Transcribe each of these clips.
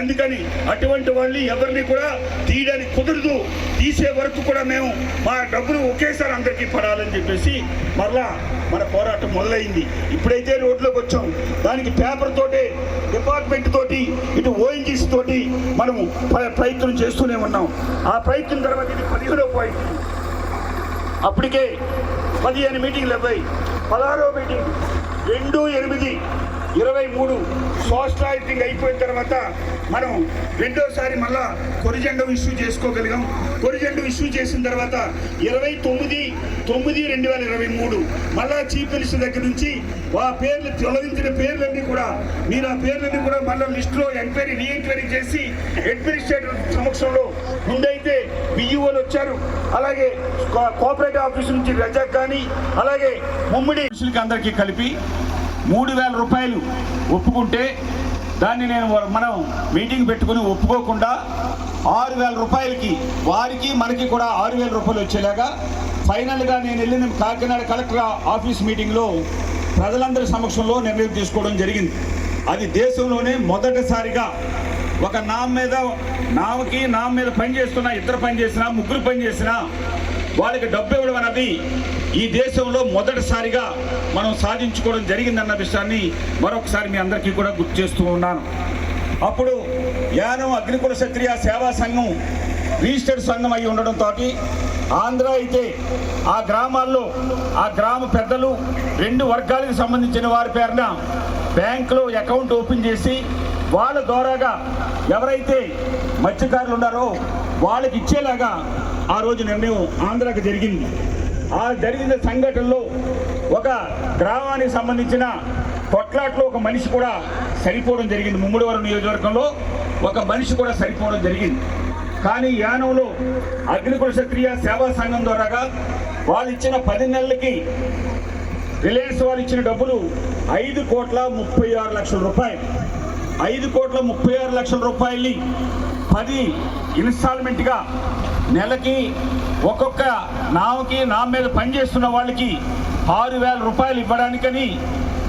అందుకని అటువంటి వాళ్ళని ఎవరిని కూడా తీయడానికి కుదరదు. తీసే వరకు కూడా మేము మా డబ్బులు ఒకేసారి అందరికీ పడాలని చెప్పేసి మరలా మన పోరాటం మొదలైంది. ఇప్పుడైతే రోడ్లోకి వచ్చాం. దానికి పేపర్ తోటి డిపార్ట్మెంట్ తోటి ఇటు ఓఎన్జీసీ తోటి మనము ప్రయత్నం చేస్తూనే ఉన్నాం. ఆ ప్రయత్నం తర్వాత ఇది పదిహేడో పాయింట్ అప్పటికే పదిహేను మీటింగ్లు అవ్వాయి పదహారో మీటింగ్ రెండు ఎనిమిది. ఇరవై మూడు సోషలైజింగ్ అయిపోయిన తర్వాత మనం రెండోసారి మళ్ళా కొరిజెండం ఇష్యూ చేసుకోగలిగాం. కొరిజెండం ఇష్యూ చేసిన తర్వాత ఇరవై తొమ్మిది తొమ్మిది రెండు వేల ఇరవై మూడు మళ్ళా చీఫ్ మినిస్టర్ దగ్గర నుంచి ఆ పేర్లు తొలగించిన పేర్లన్నీ కూడా మీరు ఆ పేర్లన్నీ కూడా మళ్ళీ లిస్టులో ఎంక్వైరీ రీఎంక్వైరీ చేసి అడ్మినిస్ట్రేటర్ సమక్షంలో ముందైతే బియ్యూలు వచ్చారు. అలాగే కోఆపరేటివ్ ఆఫీస్ నుంచి రజాక్ కానీ అలాగే ముమ్మిడి అందరికీ కలిపి మూడు వేల రూపాయలు ఒప్పుకుంటే దాన్ని నేను మనం మీటింగ్ పెట్టుకుని ఒప్పుకోకుండా ఆరు వేల రూపాయలకి వారికి మనకి కూడా ఆరు వేల రూపాయలు వచ్చేలాగా ఫైనల్గా నేను వెళ్ళిన కాకినాడ కలెక్టర్ ఆఫీస్ మీటింగ్లో ప్రజలందరి సమక్షంలో నిర్ణయం తీసుకోవడం జరిగింది. అది దేశంలోనే మొదటిసారిగా ఒక నామ్ మీద నామకి నామ్ మీద పని చేస్తున్న ఇద్దరు పని చేసినా ముగ్గురు పని చేసినా వాళ్ళకి డబ్బు ఇవ్వడం అన్నది ఈ దేశంలో మొదటిసారిగా మనం సాధించుకోవడం జరిగిందన్న విషయాన్ని మరొకసారి మీ అందరికీ కూడా గుర్తు చేస్తూ ఉన్నాను. అప్పుడు యానం అగ్నికుల క్షత్రియ సేవా సంఘం రిజిస్టర్డ్ సంఘం అయి ఉండడంతో ఆంధ్ర అయితే ఆ గ్రామాల్లో ఆ గ్రామ పెద్దలు రెండు వర్గాలకు సంబంధించిన వారి పేరున బ్యాంకులో అకౌంట్ ఓపెన్ చేసి వాళ్ళ ద్వారాగా ఎవరైతే మత్స్యకారులు ఉన్నారో వాళ్ళకి ఇచ్చేలాగా ఆ రోజు నిర్ణయం ఆంధ్రాకి జరిగింది. ఆ జరిగిన సంఘటనలో ఒక గ్రామానికి సంబంధించిన కొట్లాట్లో ఒక మనిషి కూడా సరిపోవడం జరిగింది. ముమ్మడివరం నియోజకవర్గంలో ఒక మనిషి కూడా సరిపోవడం జరిగింది. కానీ యానంలో అగ్నికుల క్షత్రియ సేవా సంఘం ద్వారాగా వాళ్ళు ఇచ్చిన పది నెలలకి రిలయన్స్ వాళ్ళు ఇచ్చిన డబ్బులు ఐదు కోట్ల ముప్పై ఆరు లక్షల రూపాయలు. ఐదు కోట్ల ముప్పై ఆరు లక్షల రూపాయల్ని పది ఇన్స్టాల్మెంట్గా నెలకి ఒక్కొక్క నామకి నా మీద పనిచేస్తున్న వాళ్ళకి ఆరు వేల రూపాయలు ఇవ్వడానికని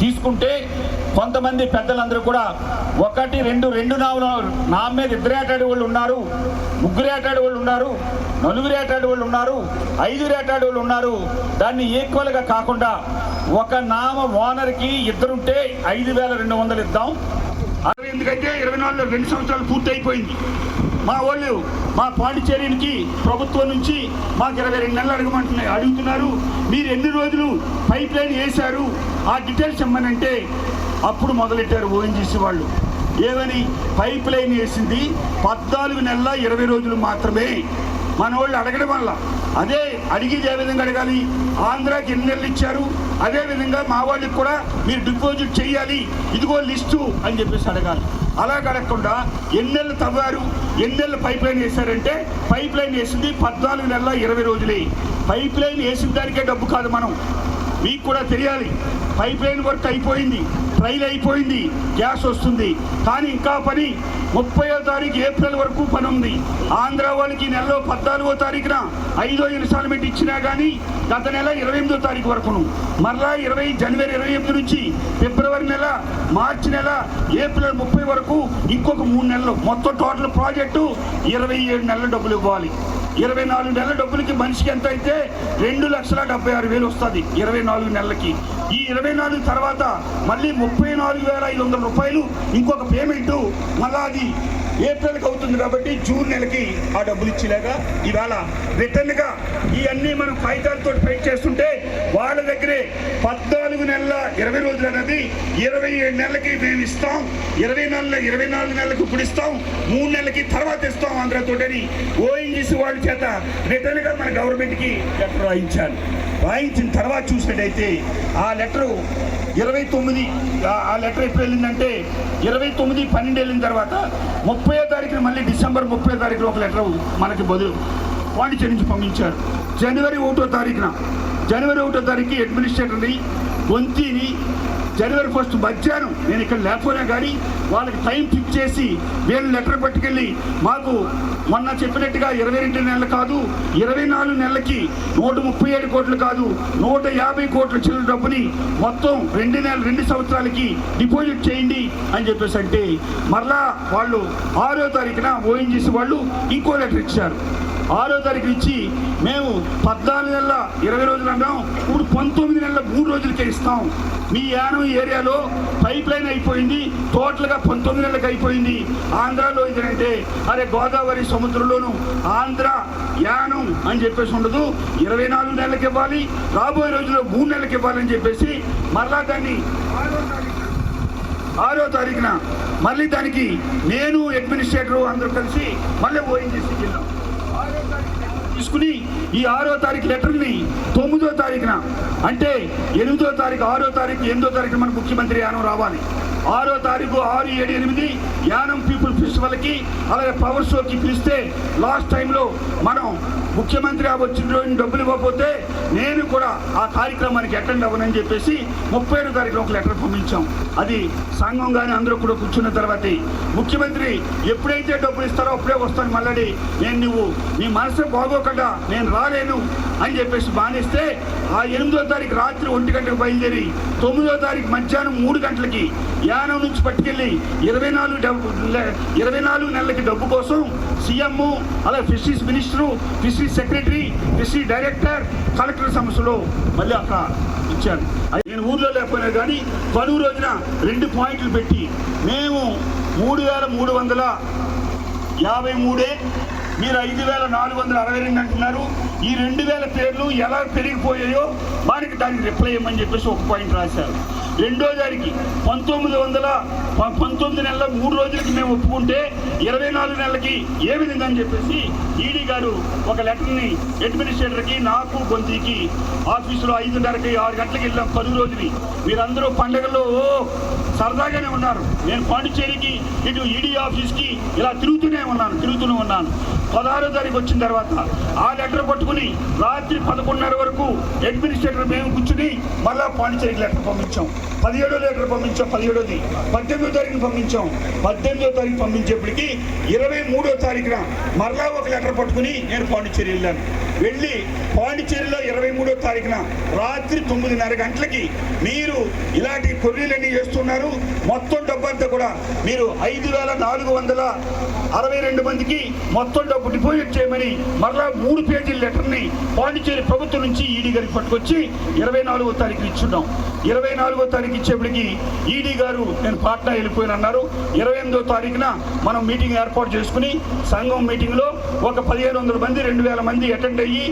తీసుకుంటే కొంతమంది పెద్దలందరూ కూడా ఒకటి రెండు రెండు నామలు నా మీద ఇద్దరు ఆటాడే వాళ్ళు ఉన్నారు ముగ్గురు ఆటాడే వాళ్ళు ఉన్నారు నలుగురు ఆటాడే వాళ్ళు ఉన్నారు ఐదుగురు ఆటాడే వాళ్ళు ఉన్నారు. దాన్ని ఈక్వల్గా కాకుండా ఒక నామ ఓనర్కి ఇద్దరుంటే ఐదు వేల రెండు వందలు ఇద్దాం. అరవై ఎందుకంటే ఇరవై నాలుగులో రెండు సంవత్సరాలు పూర్తి అయిపోయింది మా వాళ్ళు మా పాండిచేరికి ప్రభుత్వం నుంచి మాకు ఇరవై రెండు నెలలు అడగమంటున్నాయి అడుగుతున్నారు. మీరు ఎన్ని రోజులు పైప్ లైన్ వేశారు? ఆ డీటెయిల్స్ ఇమ్మనంటే అప్పుడు మొదలెట్టారు ఓఎన్జీసీ వాళ్ళు. ఏమని? పైప్ లైన్ వేసింది పద్నాలుగు నెలల ఇరవై రోజులు మాత్రమే. మన వాళ్ళు అడగడం వల్ల. అదే అడిగేది ఏ విధంగా అడగాలి. ఆంధ్రాకి ఎన్ని నెలలు ఇచ్చారు? అదే విధంగా మా వాళ్ళకి కూడా మీరు డిపాజిట్ చేయాలి. ఇదిగో లిస్టు అని చెప్పేసి అడగాలి. అలా అడగకుండా ఎన్ని నెలలు తవ్వారు? ఎన్ని నెలలు పైప్ లైన్ వేశారంటే పైప్ లైన్ వేసింది పద్నాలుగు నెలల ఇరవై రోజులే. పైప్ లైన్ వేసిన దానికే డబ్బు కాదు మనం. మీకు కూడా తెలియాలి. పైప్ లైన్ వర్క్ అయిపోయింది. రైలు అయిపోయింది గ్యాస్ వస్తుంది. కానీ ఇంకా పని ముప్పయో తారీఖు ఏప్రిల్ వరకు పని ఉంది. ఆంధ్ర వాళ్ళకి నెలలో పద్నాలుగో తారీఖున ఐదో ఇన్స్టాల్మెంట్ ఇచ్చినా కానీ గత నెల ఇరవై ఎనిమిదో తారీఖు వరకును. మరలా ఇరవై జనవరి ఇరవై ఎనిమిది నుంచి ఫిబ్రవరి నెల మార్చి నెల ఏప్రిల్ ముప్పై వరకు ఇంకొక మూడు నెలలు. మొత్తం టోటల్ ప్రాజెక్టు ఇరవై ఏడు నెలల డబ్బులు ఇవ్వాలి. ఇరవై నాలుగు నెలల డబ్బులకి మనిషికి ఎంత అయితే రెండు లక్షల డెబ్బై ఆరు వేలు వస్తుంది ఇరవై నాలుగు నెలలకి. ఈ ఇరవై నాలుగు తర్వాత మళ్ళీ ముప్పై నాలుగు వేల ఐదు వందల రూపాయలు ఇంకొక పేమెంట్ మళ్ళా అది ఏప్రిల్కి అవుతుంది కాబట్టి జూన్ నెలకి ఆ డబ్బులు ఇచ్చేలాగా ఇవాళ రిటర్న్గా ఇవన్నీ మనం కాగితాలతో ఫైట్ చేస్తుంటే వాళ్ళ దగ్గరే పద్నాలుగు నెలల ఇరవై రోజులు అనేది ఇరవై ఏడు నెలలకి మేము ఇస్తాం ఇరవై నెలల ఇరవై నాలుగు నెలలకు ఇప్పుడు ఇస్తాం మూడు నెలలకి తర్వాత ఇస్తాం ఆంధ్రతోటని ఓఎన్జీసీ వాళ్ళ చేత రిటర్న్గా మన గవర్నమెంట్కి లెటర్ రాయించాను రాయించిన తర్వాత చూసినట్టయితే ఆ లెటరు ఇరవై తొమ్మిది ఆ- లెటర్ ఎప్పుడు వెళ్ళిందంటే ఇరవై తొమ్మిది పన్నెండు వెళ్ళిన తర్వాత ముప్పై తారీఖున మళ్ళీ డిసెంబర్ ముప్పై తారీఖున ఒక లెటర్ మనకి బదులు పాండిచేరి నుంచి పంపించారు. జనవరి ఒకటో తారీఖున జనవరి ఒకటో తారీఖు అడ్మినిస్ట్రేటర్ని గొంతిని జనవరి ఫస్ట్ మధ్యాహ్నం నేను ఇక్కడ లేకపోయినా కానీ వాళ్ళకి టైం ఫిక్స్ చేసి వీళ్ళు లెటర్ పట్టుకెళ్ళి మాకు మొన్న చెప్పినట్టుగా ఇరవై రెండు నెలలు కాదు ఇరవై నాలుగు నెలలకి నూట ముప్పై ఏడు కోట్లు కాదు నూట యాభై కోట్ల చిల్లర డబ్బుని మొత్తం రెండు నెలలు రెండు సంవత్సరాలకి డిపాజిట్ చేయండి అని చెప్పేసి అంటే మరలా వాళ్ళు ఆరో తారీఖున ఓఎన్జీసీ వాళ్ళు ఇంకో లెటర్ ఇచ్చారు. ఆరో తారీఖు ఇచ్చి మేము పద్నాలుగు నెలల ఇరవై రోజులు అన్నాం. ఇప్పుడు పంతొమ్మిది నెలల మూడు రోజులకే ఇస్తాం. మీ యానం ఏరియాలో పైప్ లైన్ అయిపోయింది. టోటల్గా పంతొమ్మిది నెలలకు అయిపోయింది. ఆంధ్రాలో ఏంటంటే అరే గోదావరి సముద్రంలోను ఆంధ్ర యానం అని చెప్పేసి ఉండదు. ఇరవై నాలుగు నెలలకు ఇవ్వాలి. రాబోయే రోజుల్లో మూడు నెలలకు ఇవ్వాలని చెప్పేసి మరలా దాన్ని ఆరో తారీఖున తారీఖున మళ్ళీ దానికి నేను అడ్మినిస్ట్రేటర్ అందరూ కలిసి మళ్ళీ ఓఎన్జీసీకి వెళ్ళాం. తీసుకుని ఈ ఆరో తారీఖు లెటర్ని తొమ్మిదో తారీఖున అంటే ఎనిమిదో తారీఖు ఆరో తారీఖు ఎనిమిదో తారీఖున మన ముఖ్యమంత్రి యానం రావాలి. ఆరో తారీఖు ఆరు ఏడు ఎనిమిది యానం పీపుల్ ఫెస్టివల్కి అలాగే పవర్ షోకి పిలిస్తే లాస్ట్ టైంలో మనం ముఖ్యమంత్రి ఆ వచ్చిన రోజు డబ్బులు ఇవ్వకపోతే నేను కూడా ఆ కార్యక్రమానికి అటెండ్ అవ్వనని చెప్పేసి ముప్పై ఏడు తారీఖున ఒక లెటర్ పంపించాం. అది సంఘం కానీ అందరూ కూడా కూర్చున్న తర్వాత ముఖ్యమంత్రి ఎప్పుడైతే డబ్బులు ఇస్తారో అప్పుడే వస్తాను మళ్ళీ. నేను నువ్వు నీ మనసు బాగోకుండా నేను రాలేను అని చెప్పేసి బానిస్తే ఆ ఎనిమిదో తారీఖు రాత్రి ఒంటి గంటకు బయలుదేరి తొమ్మిదో తారీఖు మధ్యాహ్నం మూడు గంటలకి యానం నుంచి పట్టుకెళ్ళి ఇరవై నాలుగు డబ్బు ఇరవై నాలుగు నెలలకి డబ్బు కోసం సీఎం అలాగే fisheries minister fisheries secretary fishery director collector సమస్యలో మళ్ళీ అక్కడ ఇచ్చాను నేను ఊర్లో లేకపోయినా కానీ పలువు రోజున రెండు పాయింట్లు పెట్టి మేము మూడు వేల మూడు వందల యాభై మూడే మీరు ఐదు వేల నాలుగు వందల అరవై రెండు అంటున్నారు. ఈ రెండు వేల పేర్లు ఎలా పెరిగిపోయాయో వారికి దానికి రిప్లై ఇవ్వమని చెప్పేసి ఒక పాయింట్ రాశారు. రెండో దానికి పంతొమ్మిది వందల పంతొమ్మిది నెలల మూడు రోజులకి మేము ఒప్పుకుంటే ఇరవై నాలుగు నెలలకి ఏ విధంగా అని చెప్పేసి ఈడీ గారు ఒక లెటర్ని అడ్మినిస్ట్రేటర్కి నాకు గొంతికి ఆఫీసులో ఐదున్నరకి ఆరు గంటలకు వెళ్ళాం పది రోజులు. మీరందరూ పండగల్లో సరదాగానే ఉన్నారు. నేను పాండిచ్చేరికి ఇటు ఈడీ ఆఫీస్కి ఇలా తిరుగుతూనే ఉన్నాను తిరుగుతూనే ఉన్నాను. పదహారో తారీఖు వచ్చిన తర్వాత ఆ లెటర్ పట్టుకుని రాత్రి పదకొండున్నర వరకు అడ్మినిస్ట్రేటర్ మేము కూర్చుని మళ్ళా పాండిచ్చేరికి లెటర్ పంపించాం. పదిహేడో లెటర్ పంపించాం పదిహేడోది. పద్దెనిమిదో తారీఖు పంపించాం. పద్దెనిమిదో తారీఖు పంపించేప్పటికి ఇరవై మూడో తారీఖున మరలా ఒక లెటర్ పట్టుకుని నేను పాండిచ్చేరి వెళ్ళాను. వెళ్ళి పాండిచ్చేరి తారీఖున రాత్రి తొమ్మిదిన్నర గంటలకి మీరు ఇలాంటి కొర్రీలన్నీ చేస్తున్నారు. మొత్తం డబ్బు అంతా కూడా మీరు ఐదు వేల నాలుగు వందల అరవై రెండు మందికి మొత్తం డబ్బు డిపాజిట్ చేయమని మరలా మూడు పేజీల లెటర్ని పాండిచ్చేరి ప్రభుత్వం నుంచి ఈడీ గారికి పట్టుకొచ్చి ఇరవై నాలుగో తారీఖు ఇచ్చున్నాం. ఇరవై నాలుగో తారీఖు ఇచ్చేప్పటికి ఈడీ గారు నేను పాట్నా వెళ్ళిపోయినన్నారు. ఇరవై ఎనిమిదో తారీఖున మనం మీటింగ్ ఏర్పాటు చేసుకుని సంఘం మీటింగ్లో ఒక పదిహేను వందల మంది రెండు వేల మంది అటెండ్ అయ్యి